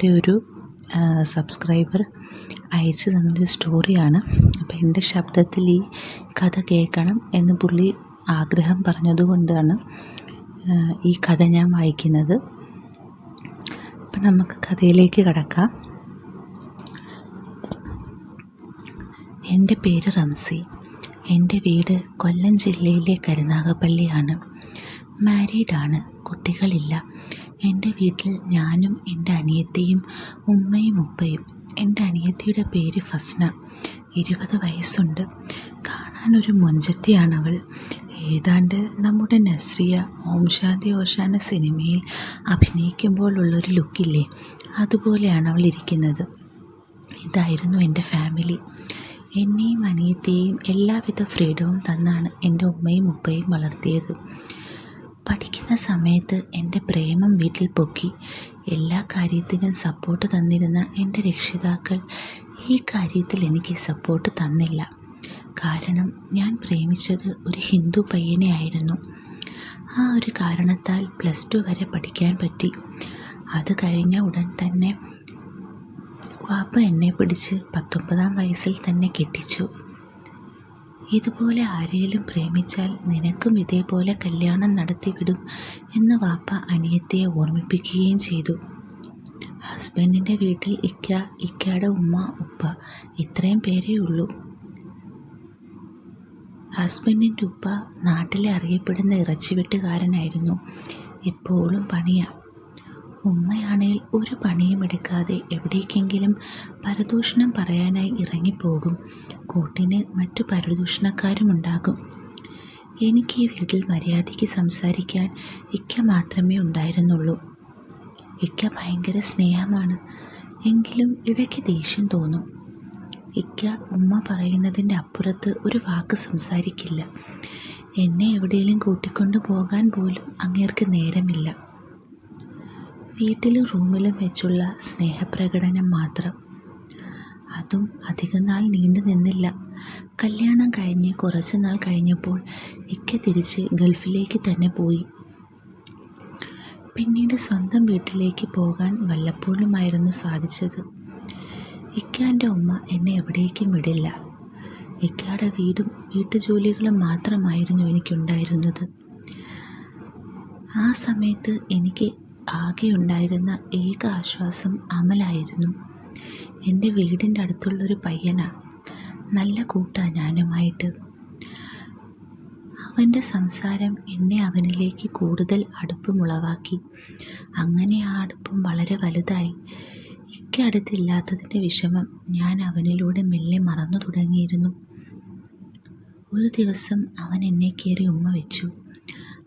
നമ്മുടെ ഒരു സബ്സ്ക്രൈബർ അയച്ചു തന്നൊരു സ്റ്റോറിയാണ് അപ്പോൾ എന്റെ ശബ്ദത്തിൽ ഈ കഥ കേൾക്കണം എന്ന് പുള്ളി ആഗ്രഹം പറഞ്ഞതുകൊണ്ടാണ് ഈ കഥ ഞാൻ വായിക്കുന്നത്. അപ്പം നമുക്ക് കഥയിലേക്ക് കടക്കാം. എന്റെ പേര് റംസി. എന്റെ വീട് കൊല്ലം ജില്ലയിലെ കരുനാഗപ്പള്ളിയാണ്. മാരീഡാണ് കുട്ടികളില്ല. എന്റെ വീട്ടിൽ ഞാനും എന്റെ അനിയത്തിയും ഉമ്മയും ഉപ്പയും. എന്റെ അനിയത്തിയുടെ പേര് ഫസ്ന. ഇരുപത് വയസ്സുണ്ട്. കാണാനൊരു മൊഞ്ചത്തിയാണവൾ ഏതാണ്ട് നമ്മുടെ നസ്രിയ ഓം ശാന്തി ഓശാന സിനിമയിൽ അഭിനയിക്കുമ്പോഴുള്ളൊരു ലുക്കില്ലേ? അതുപോലെയാണ് അവൾ ഇരിക്കുന്നത്. ഇതായിരുന്നു എന്റെ ഫാമിലി. എന്നെയും അനിയത്തെയും എല്ലാവിധ ഫ്രീഡവും തന്നാണ് എന്റെ ഉമ്മയും ഉപ്പയും വളർത്തിയത്. പഠിക്കുന്ന സമയത്ത് എന്റെ പ്രേമം വീട്ടിൽ പൊക്കി. എല്ലാ കാര്യത്തിനും സപ്പോർട്ട് തന്നിരുന്ന എന്റെ രക്ഷിതാക്കൾ ഈ കാര്യത്തിൽ എനിക്ക് സപ്പോർട്ട് തന്നില്ല. കാരണം ഞാൻ പ്രേമിച്ചത് ഒരു ഹിന്ദു പയ്യനെ ആയിരുന്നു. ആ ഒരു കാരണത്താൽ പ്ലസ് ടു വരെ പഠിക്കാൻ പറ്റി. അത് കഴിഞ്ഞ ഉടൻ തന്നെ വാപ്പ എന്നെ പിടിച്ച് പത്തൊമ്പതാം വയസ്സിൽ തന്നെ കെട്ടിച്ചു. ഇതുപോലെ ആരെയും പ്രേമിച്ചാൽ നിനക്കും ഇതേപോലെ കല്യാണം നടത്തിവിടും എന്ന് വാപ്പ അനിയത്തിയെ ഓർമ്മിപ്പിക്കുകയും ചെയ്തു. ഹസ്ബൻഡിന്റെ വീട്ടിൽ ഇക്ക ഇക്കയുടെ ഉമ്മ ഉപ്പ ഇത്രയും പേരേ ഉള്ളൂ. ഹസ്ബൻഡിന്റെ ഉപ്പ നാട്ടിലെ അറിയപ്പെടുന്ന ഇറച്ചി ഇറച്ചിവെട്ടുകാരനായിരുന്നു. എപ്പോഴും പണിയാണ് ഉമ്മയാണേൽ ഒരു പണിയും എടുക്കാതെ എവിടേക്കെങ്കിലും പരദൂഷണം പറയാനായി ഇറങ്ങിപ്പോകും. കൂട്ടിന് മറ്റു പരദൂഷണക്കാരുമുണ്ടാകും. എനിക്ക് ഈ വീട്ടിൽ മര്യാദയ്ക്ക് സംസാരിക്കാൻ ഇക്ക മാത്രമേ ഉണ്ടായിരുന്നുള്ളൂ. ഇക്ക ഭയങ്കര സ്നേഹമാണ്. എങ്കിലും ഇടയ്ക്ക് ദേഷ്യം തോന്നും. ഇക്ക ഉമ്മ പറയുന്നതിന്റെ അപ്പുറത്ത് ഒരു വാക്ക് സംസാരിക്കില്ല. എന്നെ എവിടെയെങ്കിലും കൂട്ടിക്കൊണ്ടു പോകാൻ പോലും അങ്ങേർക്ക് നേരമില്ല. വീട്ടിലും റൂമിലും വെച്ചുള്ള സ്നേഹപ്രകടനം മാത്രം. അതും അധികം നാൾ നീണ്ടു നിന്നില്ല. കല്യാണം കഴിഞ്ഞ് കുറച്ച് നാൾ കഴിഞ്ഞപ്പോൾ ഇക്ക തിരിച്ച് ഗൾഫിലേക്ക് തന്നെ പോയി. പിന്നീട് സ്വന്തം വീട്ടിലേക്ക് പോകാൻ വല്ലപ്പോഴുമായിരുന്നു സാധിച്ചത്. ഇക്കാന്റെ ഉമ്മ എന്നെ എവിടേക്കും വിടില്ല. ഇക്കയുടെ വീടും വീട്ടുജോലികളും മാത്രമായിരുന്നു എനിക്കുണ്ടായിരുന്നത്. ആ സമയത്ത് എനിക്ക് ആകെ ഉണ്ടായിരുന്ന ഏക ആശ്വാസം അമലായിരുന്നു. എന്റെ വീടിന്റെ അടുത്തുള്ളൊരു പയ്യനാ. നല്ല കൂട്ടാ ഞാനുമായിട്ട്. അവന്റെ സംസാരം എന്നെ അവനിലേക്ക് കൂടുതൽ അടുപ്പമുളവാക്കി. അങ്ങനെ ആ അടുപ്പം വളരെ വലുതായി. ഇക്ക അടുത്തില്ലാത്തതിന്റെ വിഷമം ഞാൻ അവനിലൂടെ മെല്ലെ മറന്നു തുടങ്ങിയിരുന്നു. ഒരു ദിവസം അവൻ എന്നെ കയറി ഉമ്മ വെച്ചു.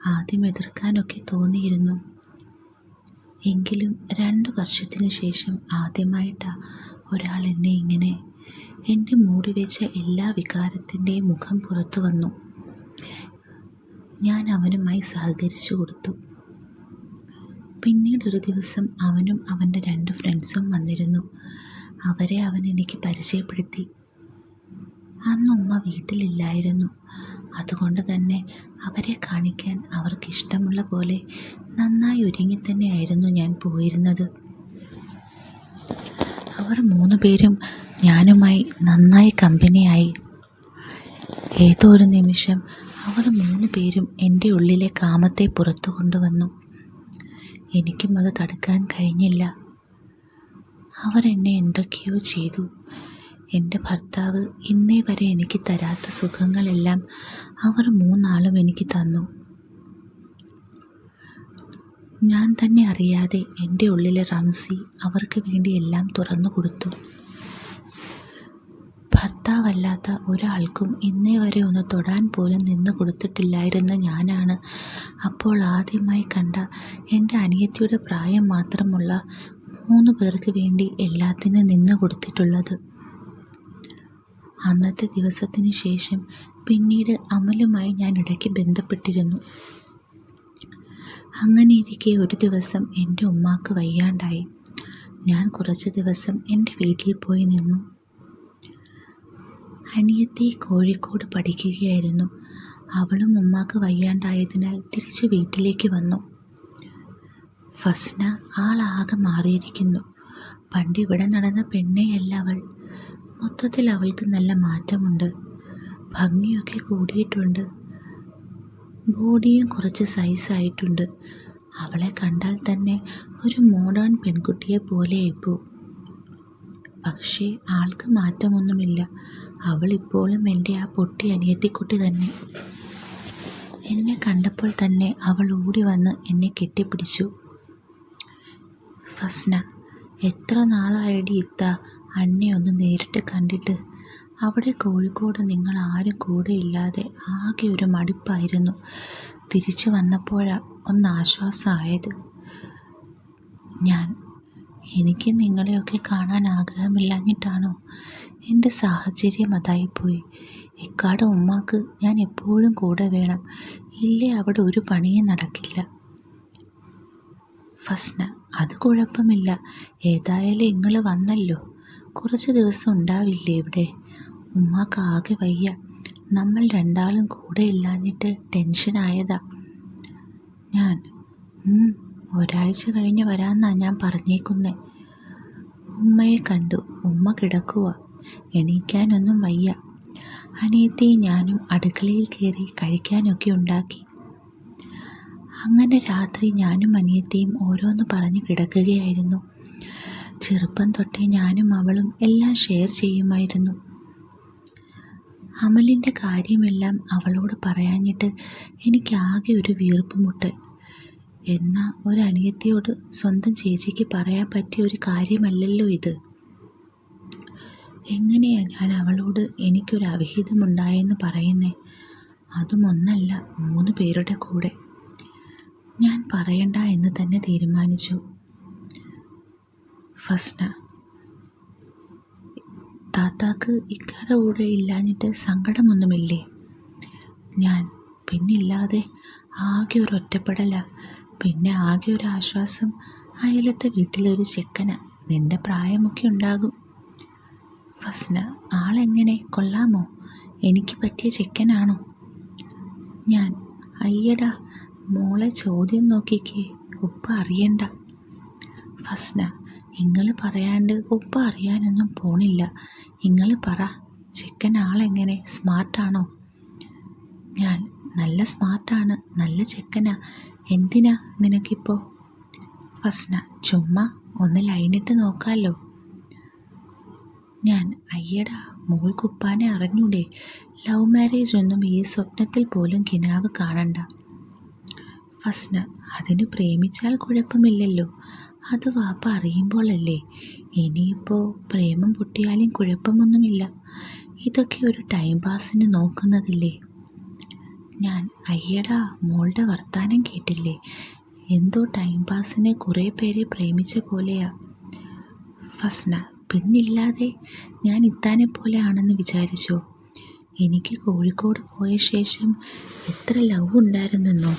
ആദ്യം എതിർക്കാനൊക്കെ തോന്നിയിരുന്നു. എങ്കിലും രണ്ട് വർഷത്തിന് ശേഷം ആദ്യമായിട്ടാണ് ഒരാൾ എന്നെ ഇങ്ങനെ എന്റെ മൂടി വെച്ച എല്ലാ വികാരത്തിന്റെയും മുഖം പുറത്തു വന്നു. ഞാൻ അവനുമായി സഹകരിച്ചു കൊടുത്തു. പിന്നീട് ഒരു ദിവസം അവനും അവന്റെ രണ്ട് ഫ്രണ്ട്സും വന്നിരുന്നു. അവരെ അവൻ എനിക്ക് പരിചയപ്പെടുത്തി. അന്ന് ഉമ്മ വീട്ടിലില്ലായിരുന്നു. അതുകൊണ്ട് തന്നെ അവരെ കാണിക്കാൻ അവർക്കിഷ്ടമുള്ള പോലെ നന്നായി ഒരുങ്ങി തന്നെയായിരുന്നു ഞാൻ പോയിരുന്നത്. അവർ മൂന്ന് പേരും ഞാനുമായി നന്നായി കമ്പനിയായി. ഏതോ ഒരു നിമിഷം അവർ മൂന്ന് പേരും എന്റെ ഉള്ളിലെ കാമത്തെ പുറത്തു കൊണ്ടുവന്നു. എനിക്കും അത് തടുക്കാൻ കഴിഞ്ഞില്ല. അവർ എന്നെ എന്തൊക്കെയോ ചെയ്തു. എന്റെ ഭർത്താവ് ഇന്നേ വരെ എനിക്ക് തരാത്ത സുഖങ്ങളെല്ലാം അവർ മൂന്നാളും എനിക്ക് തന്നു. ഞാൻ തന്നെ അറിയാതെ എന്റെ ഉള്ളിലെ റംസി അവർക്ക് വേണ്ടി എല്ലാം തുറന്നു കൊടുത്തു. ഭർത്താവല്ലാത്ത ഒരാൾക്കും ഇന്നേ വരെ ഒന്ന് തൊടാൻ പോലും നിന്ന് കൊടുത്തിട്ടില്ലായിരുന്ന ഞാനാണ് അപ്പോൾ ആദ്യമായി കണ്ട എന്റെ അനിയത്തിയുടെ പ്രായം മാത്രമുള്ള മൂന്ന് പേർക്ക് വേണ്ടി എല്ലാത്തിനും നിന്ന് കൊടുത്തിട്ടുള്ളത്. അന്നത്തെ ദിവസത്തിന് ശേഷം പിന്നീട് അമലുമായി ഞാൻ ഇടയ്ക്ക് ബന്ധപ്പെട്ടിരുന്നു. അങ്ങനെ ഇരിക്കെ ഒരു ദിവസം എന്റെ ഉമ്മാക്ക് വയ്യാണ്ടായി. ഞാൻ കുറച്ച് ദിവസം എന്റെ വീട്ടിൽ പോയി നിന്നു. അനിയത്തി കോഴിക്കോട് പഠിക്കുകയായിരുന്നു. അവളും ഉമ്മാക്ക് വയ്യാണ്ടായതിനാൽ തിരിച്ച് വീട്ടിലേക്ക് വന്നു. ഫസ്ന ആളാകെ മാറിയിരിക്കുന്നു. പണ്ടിവിടെ നടന്ന പെണ്ണേയല്ല അവൾ. മൊത്തത്തിൽ അവൾക്ക് നല്ല മാറ്റമുണ്ട്. ഭംഗിയൊക്കെ കൂടിയിട്ടുണ്ട്. ബോഡിയും കുറച്ച് സൈസായിട്ടുണ്ട് അവളെ കണ്ടാൽ തന്നെ ഒരു മോഡേൺ പെൺകുട്ടിയെ പോലെ ഇപ്പോൾ പക്ഷേ ആൾക്ക് മാറ്റമൊന്നുമില്ല. അവൾ ഇപ്പോഴും എന്റെ ആ പൊട്ടി അനിയത്തിക്കുട്ടി തന്നെ. എന്നെ കണ്ടപ്പോൾ തന്നെ അവൾ ഓടി വന്ന് എന്നെ കെട്ടിപ്പിടിച്ചു. ഫസ്ന എത്ര നാളായടി ഇത്ത? അന്നെ ഒന്ന് നേരിട്ട് കണ്ടിട്ട്. അവിടെ കോഴിക്കോട് നിങ്ങൾ ആരും കൂടെ ഇല്ലാതെ ആകെ ഒരു മടുപ്പായിരുന്നു. തിരിച്ചു വന്നപ്പോഴാ ഒന്ന് ആശ്വാസമായത്. ഞാൻ എനിക്ക് നിങ്ങളെയൊക്കെ കാണാൻ ആഗ്രഹമില്ലാഞ്ഞിട്ടാണോ? എന്റെ സാഹചര്യം അതായിപ്പോയി. ഇക്കാട് ഉമ്മാക്ക് ഞാൻ എപ്പോഴും കൂടെ വേണം. ഇല്ലേ അവിടെ ഒരു പണിയും നടക്കില്ല. ഫസ്ന അത് കുഴപ്പമില്ല. ഏതായാലും നിങ്ങൾ വന്നല്ലോ. കുറച്ച് ദിവസം ഉണ്ടാവില്ലേ ഇവിടെ? ഉമ്മാക്ക് ആകെ വയ്യ. നമ്മൾ രണ്ടാളും കൂടെ ഇല്ലാഞ്ഞിട്ട് ടെൻഷനായതാ ഞാൻ "ഉം, ഒരാഴ്ച കഴിഞ്ഞ് വരാമെന്നാ ഞാൻ പറഞ്ഞേക്കുന്നേ. ഉമ്മയെ കണ്ടു. ഉമ്മ കിടക്കുക എണീക്കാനൊന്നും വയ്യ. അനിയത്തി ഞാനും അടുക്കളയിൽ കയറി കഴിക്കാനൊക്കെ ഉണ്ടാക്കി. അങ്ങനെ രാത്രി ഞാനും അനിയത്തിയും ഓരോന്ന് പറഞ്ഞ് കിടക്കുകയായിരുന്നു. ചെറുപ്പം തൊട്ടേ ഞാനും അവളും എല്ലാം ഷെയർ ചെയ്യുമായിരുന്നു. അമലിന്റെ കാര്യമെല്ലാം അവളോട് പറയാഞ്ഞിട്ട് എനിക്ക് ആകെ ഒരു വീർപ്പുമുട്ടൽ എന്നാൽ ഒരു അനിയത്തിയോട് സ്വന്തം ചേച്ചിക്ക് പറയാൻ പറ്റിയ ഒരു കാര്യമല്ലല്ലോ ഇത്. എങ്ങനെയാണ് ഞാൻ അവളോട് എനിക്കൊരു അവിഹിതമുണ്ടായെന്ന് പറയുന്നേ? അതും ഒന്നല്ല മൂന്ന് പേരുടെ കൂടെ. ഞാൻ പറയണ്ട എന്ന് തന്നെ തീരുമാനിച്ചു. ഫസ്ന താത്താക്ക് ഇക്കയുടെ കൂടെ ഇല്ലാഞ്ഞിട്ട് സങ്കടമൊന്നുമില്ലേ? ഞാൻ പിന്നില്ലാതെ ആകെ ഒരു ഒറ്റപ്പെടല. പിന്നെ ആകെ ഒരു ആശ്വാസം അയലത്തെ വീട്ടിലൊരു ചെക്കന. നിന്റെ പ്രായമൊക്കെ ഉണ്ടാകും. ഫസ്ന ആളെങ്ങനെ? കൊള്ളാമോ? എനിക്ക് പറ്റിയ ചെക്കനാണോ? ഞാൻ അയ്യടാ മോളെ ചോദ്യം നോക്കിക്കേ. ഉപ്പ അറിയണ്ട. ഫസ്ന നിങ്ങൾ പറയാണ്ട് ഉപ്പ അറിയാനൊന്നും പോണില്ല. നിങ്ങൾ പറ ചെക്കൻ ആളെങ്ങനെ സ്മാർട്ടാണോ? ഞാൻ നല്ല സ്മാർട്ടാണ് നല്ല ചെക്കനാ. എന്തിനാ നിനക്കിപ്പോൾ ഫസ്ന ചുമ്മാ ഒന്ന് ലൈനിട്ട് നോക്കാമല്ലോ ഞാൻ അയ്യടാ മോൾക്കുപ്പാനെ അറിഞ്ഞൂടെ. ലവ് മാരേജ് ഒന്നും ഈ സ്വപ്നത്തിൽ പോലും കിനാവ് കാണണ്ട. ഫസ്ന അതിന് പ്രേമിച്ചാൽ കുഴപ്പമില്ലല്ലോ. അത് വാപ്പ അറിയുമ്പോഴല്ലേ ഇനിയിപ്പോൾ പ്രേമം പൊട്ടിയാലും കുഴപ്പമൊന്നുമില്ല. ഇതൊക്കെ ഒരു ടൈം പാസിന് നോക്കുന്നതില്ലേ? ഞാൻ അയ്യടാ മോളുടെ വർത്താനം കേട്ടില്ലേ? എന്തോ ടൈം പാസിന് കുറേ പേരെ പ്രേമിച്ച പോലെയാ. ഫസ്ന പിന്നില്ലാതെ ഞാൻ ഇത്താനെ പോലെ ആണെന്ന് വിചാരിച്ചോ? എനിക്ക് കോഴിക്കോട് പോയ ശേഷം എത്ര ലവ് ഉണ്ടായിരുന്നെന്നോ?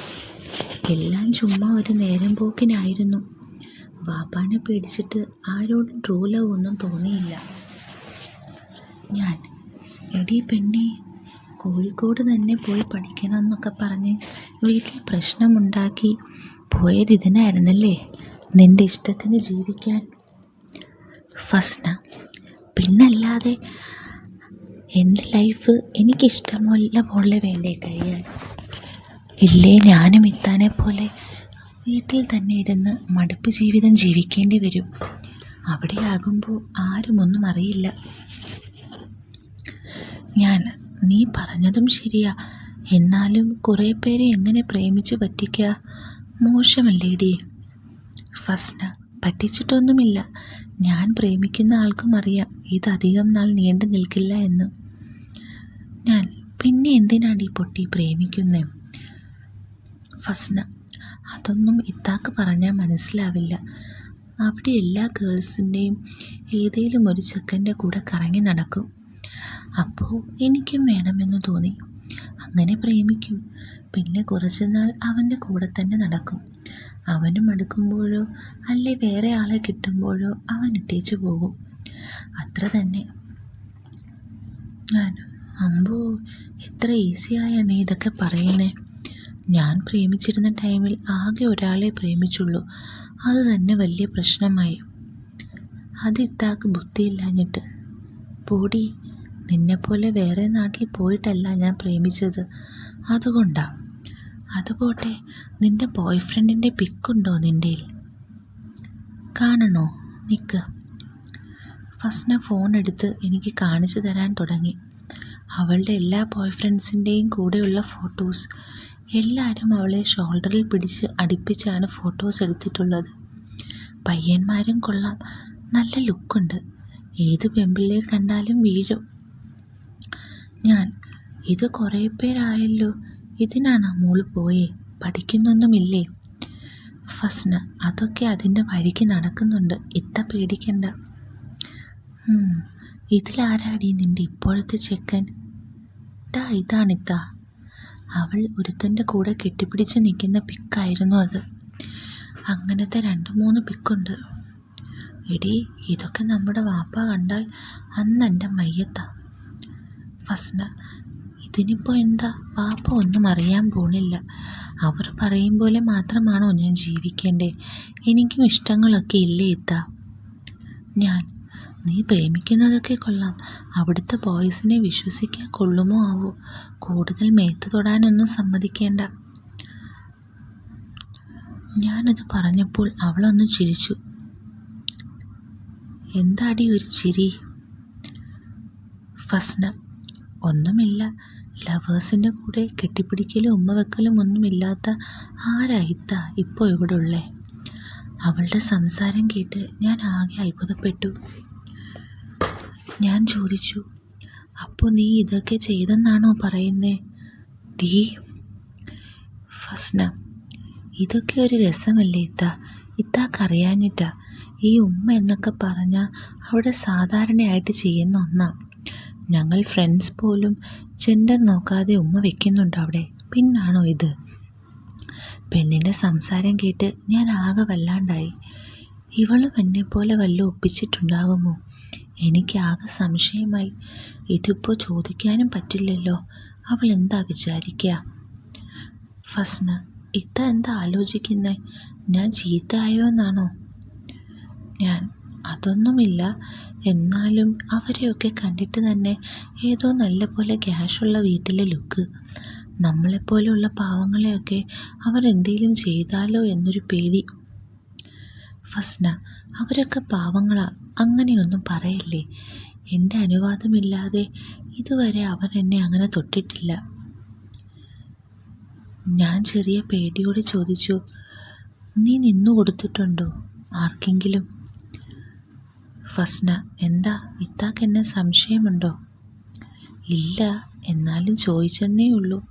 എല്ലാം ചുമ്മാ ഒരു നേരം പോക്കിനായിരുന്നു. വാപ്പാനെ പേടിച്ചിട്ട് ആരോടും ട്രൂ തോന്നിയില്ല. ഞാൻ എടീ പെണ്ണി കോഴിക്കോട് തന്നെ പോയി പഠിക്കണം എന്നൊക്കെ പറഞ്ഞ് വീട്ടിൽ പ്രശ്നമുണ്ടാക്കി പോയത് ഇതിനായിരുന്നല്ലേ? നിന്റെ ഇഷ്ടത്തിന് ജീവിക്കാൻ. ഫസ്ന പിന്നല്ലാതെ എന്റെ ലൈഫ് എനിക്കിഷ്ടമല്ല പോലെ വേണ്ടേ കഴിയാൻ ഇല്ലേ ഞാനും ഇത്താനെ പോലെ വീട്ടിൽ തന്നെ ഇരുന്ന് മടുപ്പ് ജീവിതം ജീവിക്കേണ്ടി വരും. അവിടെയാകുമ്പോൾ ആരുമൊന്നും അറിയില്ല. ഞാൻ നീ പറഞ്ഞതും ശരിയാ. എന്നാലും കുറേ പേരെ എങ്ങനെ പ്രേമിച്ചു പറ്റിക്കുക മോശമല്ലേടി? ഫസ്ന പറ്റിച്ചിട്ടൊന്നുമില്ല. ഞാൻ പ്രേമിക്കുന്ന ആൾക്കും അറിയാം. ഇതധികം നാൾ നീണ്ടു നിൽക്കില്ല എന്ന്. ഞാൻ പിന്നെ എന്തിനാണ് ഈ പൊട്ടി പ്രേമിക്കുന്നത് ഫസ്ന അതൊന്നും ഇത്താക്ക് പറഞ്ഞാൽ മനസ്സിലാവില്ല. അവിടെ എല്ലാ ഗേൾസിന്റെയും ഏതെങ്കിലും ഒരു ചെക്കന്റെ കൂടെ കറങ്ങി നടക്കും. അപ്പോൾ എനിക്കും വേണമെന്ന് തോന്നി. അങ്ങനെ പ്രേമിക്കും. പിന്നെ കുറച്ച് നാൾ അവന്റെ കൂടെ തന്നെ നടക്കും. അവനും അടുക്കുമ്പോഴോ അല്ലെ വേറെ ആളെ കിട്ടുമ്പോഴോ അവൻ ഇട്ടേച്ചു പോകും. അത്ര തന്നെ. ഞാൻ അമ്പോ എത്ര ഈസിയായ നീ ഇതൊക്കെ പറയുന്നേ? ഞാൻ പ്രേമിച്ചിരുന്ന ടൈമിൽ ആകെ ഒരാളെ പ്രേമിച്ചുള്ളൂ. അത് തന്നെ വലിയ പ്രശ്നമായി. അത് ഇത്താക്ക് ബുദ്ധിയില്ലാഞ്ഞിട്ട്. പോടി നിന്നെപ്പോലെ വേറെ നാട്ടിൽ പോയിട്ടല്ല ഞാൻ പ്രേമിച്ചത്. അതുകൊണ്ടാണ് അതുപോട്ടെ നിന്റെ ബോയ് ഫ്രണ്ടിന്റെ പിക്കുണ്ടോ നിന്റെ കാണണോ? നിൽക്ക് ഫസ്ന ഫോൺ എടുത്ത് എനിക്ക് കാണിച്ചു തരാൻ തുടങ്ങി. അവളുടെ എല്ലാ ബോയ് ഫ്രണ്ട്സിന്റെയും കൂടെയുള്ള ഫോട്ടോസ് എല്ലാവരും അവളെ ഷോൾഡറിൽ പിടിച്ച് അടുപ്പിച്ചാണ് ഫോട്ടോസ് എടുത്തിട്ടുള്ളത്. പയ്യന്മാരും കൊള്ളാം. നല്ല ലുക്കുണ്ട് ഏത് പെമ്പിള്ളേർ കണ്ടാലും വീഴും. ഞാൻ ഇത് കുറേ പേരായല്ലോ. ഇതിനാണ് മോൾ പോയേ? പഠിക്കുന്നൊന്നുമില്ലേ? ഫസ്ന അതൊക്കെ അതിന്റെ വഴിക്ക് നടക്കുന്നുണ്ട്. ഇത്ത പേടിക്കണ്ട. ഇതിലാരാടി നിന്റെ ഇപ്പോഴത്തെ ചെക്കൻ? ഇതാണിത്ത അവൾ ഒരുത്തന്റെ കൂടെ കെട്ടിപ്പിടിച്ച് നിൽക്കുന്ന പിക്കായിരുന്നു അത്. അങ്ങനത്തെ രണ്ട് മൂന്ന് പിക്കുണ്ട്. എടി ഇതൊക്കെ നമ്മുടെ വാപ്പ കണ്ടാൽ അന്ന് എന്റെ മയ്യത്താ. ഫസ്ന ഇതിനിപ്പോൾ എന്താ? വാപ്പ ഒന്നും അറിയാൻ പോണില്ല. അവർ പറയും പോലെ മാത്രമാണോ ഞാൻ ജീവിക്കേണ്ടേ? എനിക്കും ഇഷ്ടങ്ങളൊക്കെ ഇല്ലേ ഇത്താ? ഞാൻ നീ പ്രേമിക്കുന്നതൊക്കെ കൊള്ളാം. അവിടുത്തെ ബോയ്സിനെ വിശ്വസിക്കാൻ കൊള്ളുമോ ആവോ? കൂടുതൽ മേത്ത് തൊടാനൊന്നും സമ്മതിക്കേണ്ട. ഞാനത് പറഞ്ഞപ്പോൾ അവളൊന്ന് ചിരിച്ചു. എന്താടി ഒരു ചിരി? ഫസ്ന ഒന്നുമില്ല. ലവേഴ്സിന്റെ കൂടെ കെട്ടിപ്പിടിക്കലും ഉമ്മ വെക്കലും ഒന്നുമില്ലാത്ത ആരായിത്ത ഇപ്പോൾ ഇവിടെ ഉള്ളേ അവളുടെ സംസാരം കേട്ട് ഞാൻ ആകെ അത്ഭുതപ്പെട്ടു. ഞാൻ ചോദിച്ചു അപ്പോൾ നീ ഇതൊക്കെ ചെയ്തെന്നാണോ പറയുന്നേ? ഡീ ഫസ്ന ഇതൊക്കെ ഒരു രസമല്ലേ ഇത്ത? ഇത്താക്കറിയാഞ്ഞിട്ടാ ഈ ഉമ്മ എന്നൊക്കെ പറഞ്ഞാൽ അവിടെ സാധാരണയായിട്ട് ചെയ്യുന്ന ഒന്നാണ് ഞങ്ങൾ ഫ്രണ്ട്സ് പോലും ജെൻഡർ നോക്കാതെ ഉമ്മ വെക്കുന്നുണ്ട് അവിടെ. പിന്നാണോ ഇത്? പെണ്ണിന്റെ സംസാരം കേട്ട് ഞാൻ ആകെ വല്ലാണ്ടായി. ഇവളും പോലെ വല്ല ഒപ്പിച്ചിട്ടുണ്ടാകുമോ? എനിക്ക് ആകെ സംശയമായി. ഇതിപ്പോൾ ചോദിക്കാനും പറ്റില്ലല്ലോ. അവൾ എന്താ വിചാരിക്കുക ഫസ്ന ഇത്ത എന്താ ആലോചിക്കുന്നേ? ഞാൻ ചീത്തയായോ എന്നാണോ ഞാൻ അതൊന്നുമില്ല. എന്നാലും അവരെയൊക്കെ കണ്ടിട്ട് തന്നെ ഏതോ നല്ല പോലെ ക്യാഷുള്ള വീട്ടിലെ ലുക്ക്. നമ്മളെപ്പോലെയുള്ള പാവങ്ങളെയൊക്കെ അവർ എന്തെങ്കിലും ചെയ്താലോ എന്നൊരു പേടി. ഫസ്ന അവരൊക്കെ പാവങ്ങളാ. അങ്ങനെയൊന്നും പറയല്ലേ? എന്റെ അനുവാദമില്ലാതെ ഇതുവരെ അവൻ എന്നെ അങ്ങനെ തൊട്ടിട്ടില്ല. ഞാൻ ചെറിയ പേടിയോടെ ചോദിച്ചു നീ നിന്നു കൊടുത്തിട്ടുണ്ടോ? ആർക്കെങ്കിലും? ഫസ്ന എന്താ? ഇത്താക്ക് എന്നെ സംശയമുണ്ടോ? ഇല്ല എന്നാലും ചോദിച്ചെന്നേ ഉള്ളൂ.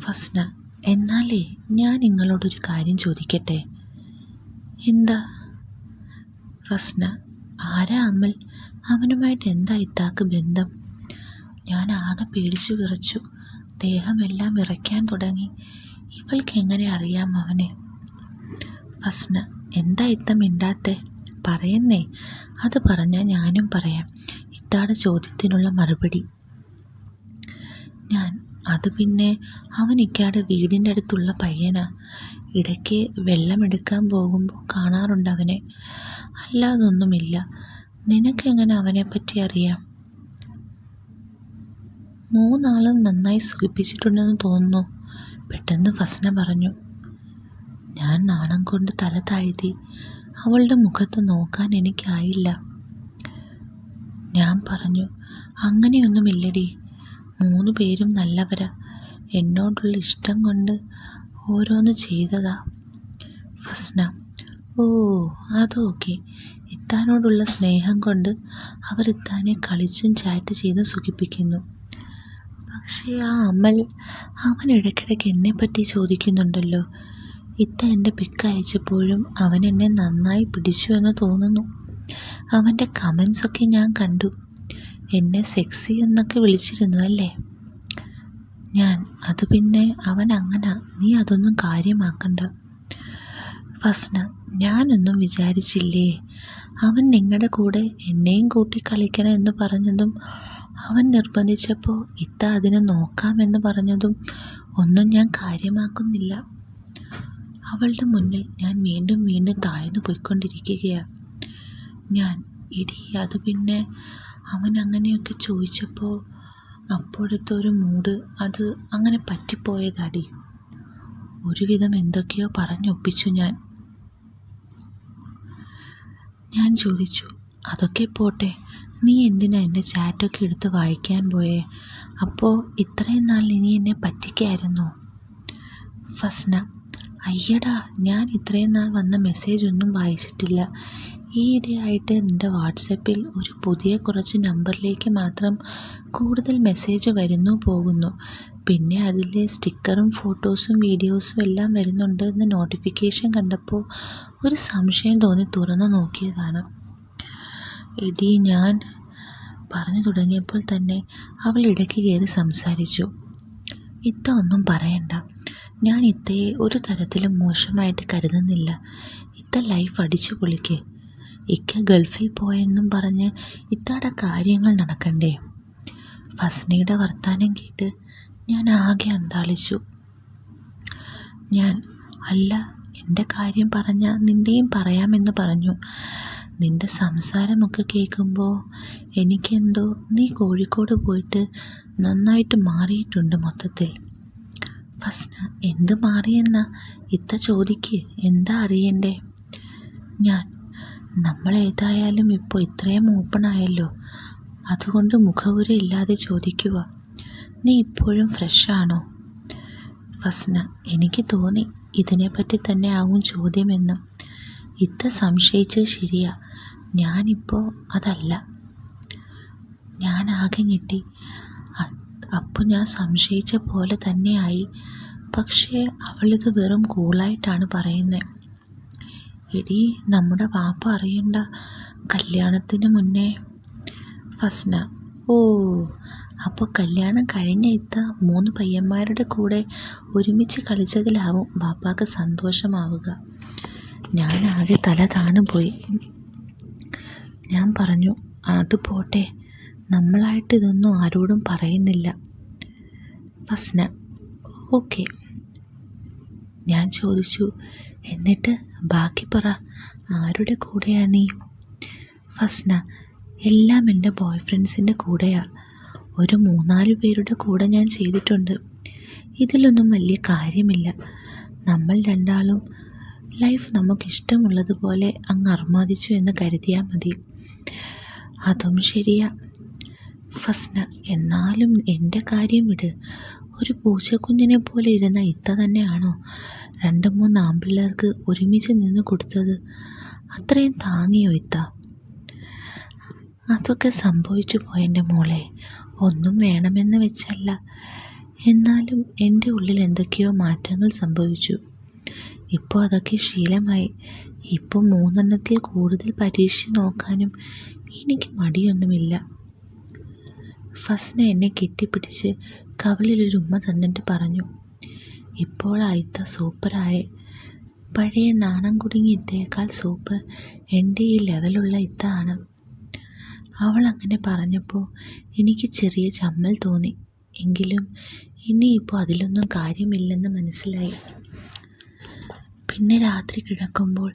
ഫസ്ന എന്നാലേ ഞാൻ നിങ്ങളോടൊരു കാര്യം ചോദിക്കട്ടെ? എന്താ? ഫസ്ന ആരാ അമൽ? അവനുമായിട്ട് എന്താ ഇത്താക്ക് ബന്ധം? ഞാൻ ആകെ പേടിച്ചു വിറച്ചു. ദേഹമെല്ലാം വിറയ്ക്കാൻ തുടങ്ങി. ഇവൾക്ക് എങ്ങനെ അറിയാം അവനെ? ഫസ്ന എന്താ ഇത്ത മിണ്ടാത്തെ? പറയുന്നേ. അത് പറഞ്ഞാൽ ഞാനും പറയാം. ഇത്താടെ ചോദ്യത്തിനുള്ള മറുപടി. ഞാൻ അത് പിന്നെ അവൻ ഇക്കാടെ വീടിന്റെ അടുത്തുള്ള പയ്യനാ. ഇടയ്ക്ക് വെള്ളമെടുക്കാൻ പോകുമ്പോൾ കാണാറുണ്ട് അവനെ അല്ലാതൊന്നുമില്ല. നിനക്കെങ്ങനെ അവനെപ്പറ്റി അറിയാം? മൂന്നാളും നന്നായി സുഖിപ്പിച്ചിട്ടുണ്ടെന്ന് തോന്നുന്നു. പെട്ടെന്ന് ഫസ്ന പറഞ്ഞു. ഞാൻ നാണം കൊണ്ട് തല താഴ്ത്തി അവളുടെ മുഖത്ത് നോക്കാൻ എനിക്കായില്ല. ഞാൻ പറഞ്ഞു അങ്ങനെയൊന്നുമില്ലടി. മൂന്ന് പേരും നല്ലവരാ. എന്നോടുള്ള ഇഷ്ടം കൊണ്ട് ഓരോന്ന് ചെയ്തതാ. ഫസ്ന ഓ അതോക്കെ ഇത്താനോടുള്ള സ്നേഹം കൊണ്ട് അവർ ഇത്താനെ കളിച്ചും ചാറ്റ് ചെയ്ത് സുഖിപ്പിക്കുന്നു. പക്ഷേ ആ അമൽ അവൻ ഇടയ്ക്കിടയ്ക്ക് എന്നെപ്പറ്റി ചോദിക്കുന്നുണ്ടല്ലോ. ഇത്ത എന്റെ പിക്ക് അയച്ചപ്പോഴും അവൻ എന്നെ നന്നായി പിടിച്ചു എന്ന് തോന്നുന്നു. അവന്റെ കമൻസൊക്കെ ഞാൻ കണ്ടു. എന്നെ സെക്സി എന്നൊക്കെ വിളിച്ചിരുന്നു അല്ലേ? ഞാൻ അത് പിന്നെ അവൻ അങ്ങനെ. നീ അതൊന്നും കാര്യമാക്കണ്ട. ഫസ്ന ഞാനൊന്നും വിചാരിച്ചില്ലേ? അവൻ നിങ്ങളുടെ കൂടെ എന്നെയും കൂട്ടി കളിക്കണം എന്ന് പറഞ്ഞതും അവൻ നിർബന്ധിച്ചപ്പോൾ ഇത്ത അതിനെ നോക്കാമെന്ന് പറഞ്ഞതും ഒന്നും ഞാൻ കാര്യമാക്കുന്നില്ല. അവളുടെ മുന്നിൽ ഞാൻ വീണ്ടും വീണ്ടും താഴ്ന്നു പോയിക്കൊണ്ടിരിക്കുകയാണ് ഞാൻ എടി അത് പിന്നെ അവൻ അങ്ങനെയൊക്കെ ചോദിച്ചപ്പോൾ അപ്പോഴത്തെ ഒരു മൂഡ് അത് അങ്ങനെ പറ്റിപ്പോയതാടി. ഒരുവിധം എന്തൊക്കെയോ പറഞ്ഞൊപ്പിച്ചു ഞാൻ. ഞാൻ ചോദിച്ചു അതൊക്കെ പോട്ടെ നീ എന്തിനാ എന്റെ ചാറ്റൊക്കെ എടുത്ത് വായിക്കാൻ പോയേ? അപ്പോൾ ഇത്രയും നാൾ നീ എന്നെ പറ്റിക്കായിരുന്നു. ഫസ്ന അയ്യടാ ഞാൻ ഇത്രയും നാൾ വന്ന മെസ്സേജ് ഒന്നും വായിച്ചിട്ടില്ല. ഈയിടെയായിട്ട് എന്റെ വാട്സപ്പിൽ ഒരു പുതിയ കുറച്ച് നമ്പറിലേക്ക് മാത്രം കൂടുതൽ മെസ്സേജ് വരുന്നു പോകുന്നു. പിന്നെ അതിൽ സ്റ്റിക്കറും ഫോട്ടോസും വീഡിയോസും എല്ലാം വരുന്നുണ്ട് എന്ന് നോട്ടിഫിക്കേഷൻ കണ്ടപ്പോൾ ഒരു സംശയം തോന്നി തുറന്നു നോക്കിയതാണ്. എടി ഞാൻ പറഞ്ഞു തുടങ്ങിയപ്പോൾ തന്നെ അവൾ ഇടയ്ക്ക് കയറി സംസാരിച്ചു. ഇത്ത ഒന്നും പറയണ്ട. ഞാൻ ഇത്തയെ ഒരു തരത്തിലും മോശമായിട്ട് കരുതുന്നില്ല. ഇത്ത ലൈഫ് അടിച്ചു പൊളിക്ക്. ഇക്ക ഗൾഫിൽ പോയെന്നും പറഞ്ഞ് ഇത്തയുടെ കാര്യങ്ങൾ നടക്കണ്ടേ? ഫസ്നയുടെ വർത്താനം കേട്ട് ഞാൻ ആകെ അന്താളിച്ചു. ഞാൻ അല്ല എന്റെ കാര്യം പറഞ്ഞാൽ നിന്റെയും പറയാമെന്ന് പറഞ്ഞു. നിന്റെ സംസാരമൊക്കെ കേൾക്കുമ്പോൾ എനിക്കെന്തോ നീ കോഴിക്കോട് പോയിട്ട് നന്നായിട്ട് മാറിയിട്ടുണ്ട് മൊത്തത്തിൽ. ഫസ്ന എന്ത് മാറിയെന്ന? ഇത്ത ചോദിക്ക് എന്താ അറിയണ്ടേ? ഞാൻ നമ്മൾ ഏതായാലും ഇപ്പോൾ ഇത്രയും ഓപ്പൺ ആയല്ലോ. അതുകൊണ്ട് മുഖവുര ഇല്ലാതെ ചോദിക്കുക നീ ഇപ്പോഴും ഫ്രഷാണോ? ഫസ്ന എനിക്ക് തോന്നി ഇതിനെപ്പറ്റി തന്നെ ആവും ചോദ്യമെന്നും. ഇത്ത സംശയിച്ചത് ശരിയാ. ഞാനിപ്പോൾ അതല്ല. ഞാൻ ആകെ ഞെട്ടി അപ്പോൾ ഞാൻ സംശയിച്ച പോലെ തന്നെയായി പക്ഷേ അവളിത് വെറും കൂളായിട്ടാണ് പറയുന്നത് എടി നമ്മുടെ വാപ്പ അറിയണ്ട. കല്യാണത്തിന് മുന്നേ. ഫസ്ന ഓ അപ്പോൾ കല്യാണം കഴിഞ്ഞ ഇത്ത മൂന്ന് പയ്യന്മാരുടെ കൂടെ ഒരുമിച്ച് കളിച്ചതിലാവും ബാപ്പാക്ക് സന്തോഷമാവുക. ഞാൻ ആകെ തല താണു പോയി. ഞാൻ പറഞ്ഞു അത് പോട്ടെ നമ്മളായിട്ട് ഇതൊന്നും ആരോടും പറയുന്നില്ല. ഫസ്ന ഓക്കെ. ഞാൻ ചോദിച്ചു എന്നിട്ട് ബാക്കി പറ ആരുടെ കൂടെയാണ് നീ? ഫസ്ന എല്ലാം എന്റെ ബോയ് ഫ്രണ്ട്സിന്റെ കൂടെയാണ്. ഒരു മൂന്നാൽ പേരുടെ കൂടെ ഞാൻ ചെയ്തിട്ടുണ്ട്. ഇതിലൊന്നും വലിയ കാര്യമില്ല. നമ്മൾ രണ്ടാളും ലൈഫ് നമുക്കിഷ്ടമുള്ളതുപോലെ അങ്ങ് അർമാദിച്ചു എന്ന് കരുതിയാൽ മതി. അതും ശരിയാ. ഫസ്ന എന്നാലും എന്റെ കാര്യം വിട്. ഒരു പൂച്ചക്കുഞ്ഞിനെ പോലെ ഇരുന്ന ഇത്ത തന്നെയാണോ രണ്ട് മൂന്ന് ആമ്പിള്ളേർക്ക് ഒരുമിച്ച് നിന്ന് കൊടുത്തത്? അത്രയും താങ്ങിയോ ഇത്ത? അതൊക്കെ സംഭവിച്ചു പോയെന്റെ മോളെ. ഒന്നും വേണമെന്ന് വെച്ചല്ല. എന്നാലും എന്റെ ഉള്ളിൽ എന്തൊക്കെയോ മാറ്റങ്ങൾ സംഭവിച്ചു. ഇപ്പോൾ അതൊക്കെ ശീലമായി. ഇപ്പോൾ മൂന്നെണ്ണത്തിൽ കൂടുതൽ പരീക്ഷ നോക്കാനും എനിക്ക് മടിയൊന്നുമില്ല. ഫസ്ന എന്നെ കെട്ടിപ്പിടിച്ച് കവളിലൊരു ഉമ്മ തന്നിട്ട് പറഞ്ഞു ഇപ്പോൾ അയിത്ത സൂപ്പറായി. പഴയ നാണം കുടുങ്ങി ഇത്തയേക്കാൾ സൂപ്പർ. എന്റെ ഈ ലെവലുള്ള ഇത്ത ആണ്. അവൾ അങ്ങനെ പറഞ്ഞപ്പോൾ എനിക്ക് ചെറിയ ചമ്മൽ തോന്നി. എങ്കിലും ഇനിയിപ്പോൾ അതിലൊന്നും കാര്യമില്ലെന്ന് മനസ്സിലായി. പിന്നെ രാത്രി കിടക്കുമ്പോൾ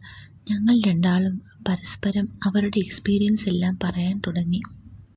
ഞങ്ങൾ രണ്ടാളും പരസ്പരം അവരുടെ എക്സ്പീരിയൻസ് എല്ലാം പറയാൻ തുടങ്ങി.